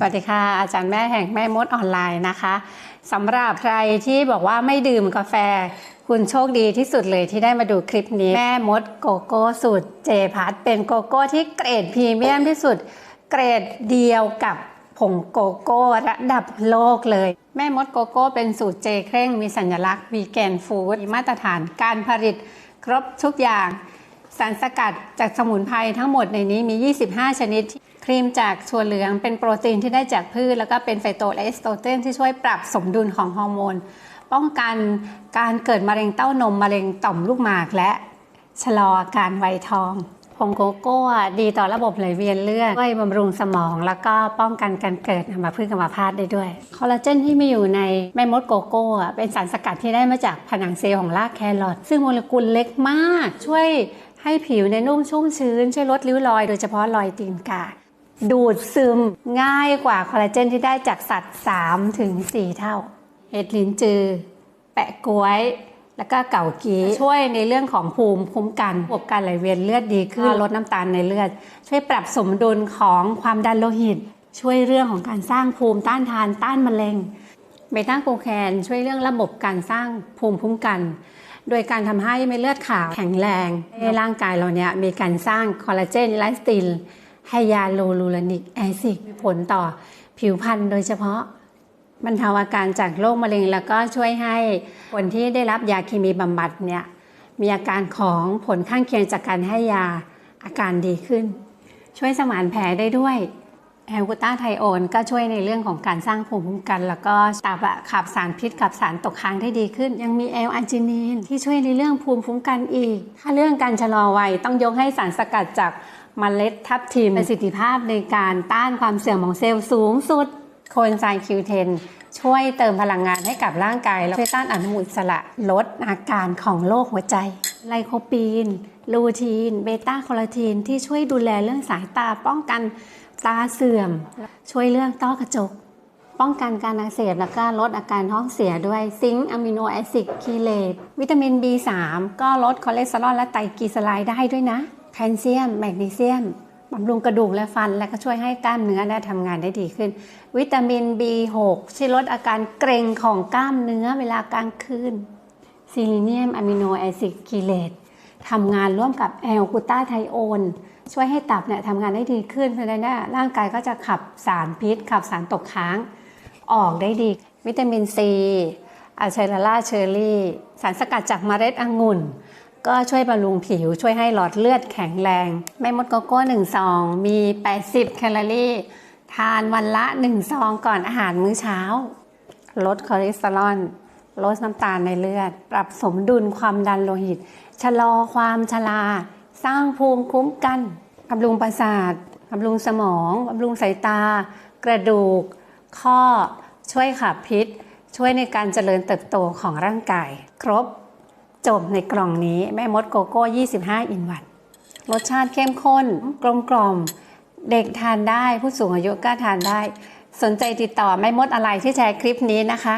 สวัสดีค่ะ อาจารย์แม่แห่งแม่มดออนไลน์นะคะสำหรับใครที่บอกว่าไม่ดื่มกาแฟ คุณโชคดีที่สุดเลยที่ได้มาดูคลิปนี้ แม่มดโกโก้สูตรเจพัทเป็นโกโก้ที่เกรดพรีเมียมที่สุด เกรดเดียวกับผงโกโก้ระดับโลกเลย แม่มดโกโก้เป็นสูตรเจเคร่งมีสัญลักษณ์วีแกนฟู้ดมาตรฐานการผลิตครบทุกอย่างสารสกัดจากสมุนไพรทั้งหมดในนี้มี 25 ชนิด รีมจากถั่วเหลืองเป็นโปรตีนที่ได้จากพืช แล้วก็เป็นไฟโตและเอสโตรเจนที่ช่วยปรับสมดุลของฮอร์โมน ป้องกันการเกิดมะเร็งเต้านม มะเร็งต่อมลูกหมาก และชะลออาการวัยทองผงโกโก้ดีต่อระบบไหลเวียนเลือดช่วยบำรุงสมอง แล้วก็ป้องกันการเกิดอัมพฤกษ์อัมพาตได้ด้วยคอลลาเจนที่มีอยู่ในแม่มดโกโก้เป็นสารสกัดที่ได้มาจากผนังเซลล์ของรากแครอทซึ่งโมเลกุลเล็กมาก ช่วยให้ผิวในนุ่มชุ่มชื้น ช่วยลดริ้วรอยโดยเฉพาะรอยตีนกา ดูดซึมง่ายกว่าคอลลาเจนที่ได้จากสัตว์ 3 ถึง 4 เท่า เห็ดลิ้นจือ แปะกล้วย แล้วก็เก่ากีช่วยในเรื่องของภูมิคุ้มกันระบบการไหลเวียนเลือดดีขึ้นลดน้ำตาลในเลือด ช่วยปรับสมดุลของความดันโลหิต ช่วยเรื่องของการสร้างภูมิต้านทานต้านมะเร็งเบต้าโกแคนช่วยเรื่องระบบการสร้างภูมิคุ้มกัน โดยการทำให้เม็ดเลือดขาวแข็งแรงในร่างกายเราเนี่ยมีการสร้างคอลลาเจนไลสติน ไฮยาลูรูลานิกแอซิดมีผลต่อผิวพรรณโดยเฉพาะบรรเทาอาการจากโรคมะเร็ง แล้วก็ช่วยให้คนที่ได้รับยาเคมีบำบัดเนี่ยมีอาการของผลข้างเคียงจากการให้ยาอาการดีขึ้น ช่วยสมานแผลได้ด้วยแอลกูตาไทโอนก็ช่วยในเรื่องของการสร้างภูมิคุ้มกัน แล้วก็ตับขับสารพิษขับสารตกค้างได้ดีขึ้น ยังมีแอลอาร์จินีนที่ช่วยในเรื่องภูมิคุ้มกันอีก ถ้าเรื่องการชะลอวัยต้องยกให้สารสกัดจาก เมล็ดทับทิมประสิทธิภาพในการต้านความเสื่อมของเซลล์สูงสุดโคเอนไซม์คิวเทนช่วยเติมพลังงานให้กับร่างกายแล้วช่วยต้านอนุมูลอิสระลดอาการของโรคหัวใจ ไลโคปีน ลูทีน เบต้าโคลาทีนที่ช่วยดูแลเรื่องสายตาป้องกันตาเสื่อม ช่วยเรื่องต้อกระจก ป้องกันการอักเสบแล้วก็ลดอาการท้องเสียด้วยซิงค์อะมิโนแอซิดคีเลตวิตามิน B3 ก็ลดคอเลสเตอรอลและไตรกลีเซอไรด์ได้ด้วยนะ แคลเซียม แมกนีเซียมบำรุงกระดูกและฟัน และก็ช่วยให้กล้ามเนื้อได้ทำงานได้ดีขึ้น วิตามิน B6 ช่วยลดอาการเกร็งของกล้ามเนื้อเวลากลางคืนซิลิเนียมอะมิโนแอซิดคีเลตทำงานร่วมกับแอลกูตาไทโอนช่วยให้ตับเนี่ยทำงานได้ดีขึ้นเพราะฉะนั้นเนี่ยร่างกายก็จะขับสารพิษ ขับสารตกค้างออกได้ดี วิตามินซีอะเชลล่าเชอร์รี่ สารสกัดจากเมล็ดองุ่น ก็ช่วยบำรุงผิว ช่วยให้หลอดเลือดแข็งแรง แม่มดโกโก้1ซองมี 80 แคลอรี่ ทานวันละ 1 ซองก่อนอาหารมื้อเช้า ลดคอเลสเตอรอลลดน้ำตาลในเลือด ปรับสมดุลความดันโลหิต ชะลอความชราสร้างภูมิคุ้มกันบำรุงประสาทบำรุงสมองบำรุงสายตา กระดูก ข้อ ช่วยขับพิษ ช่วยในการเจริญเติบโตของร่างกาย ครบ จบในกล่องนี้แม่มดโกโก้ 25 อินวัตรสชาติเข้มข้น กลมกล่อม เด็กทานได้ผู้สูงอายุก็ทานได้ สนใจติดต่อแม่มดอะไรที่แชร์คลิปนี้นะคะ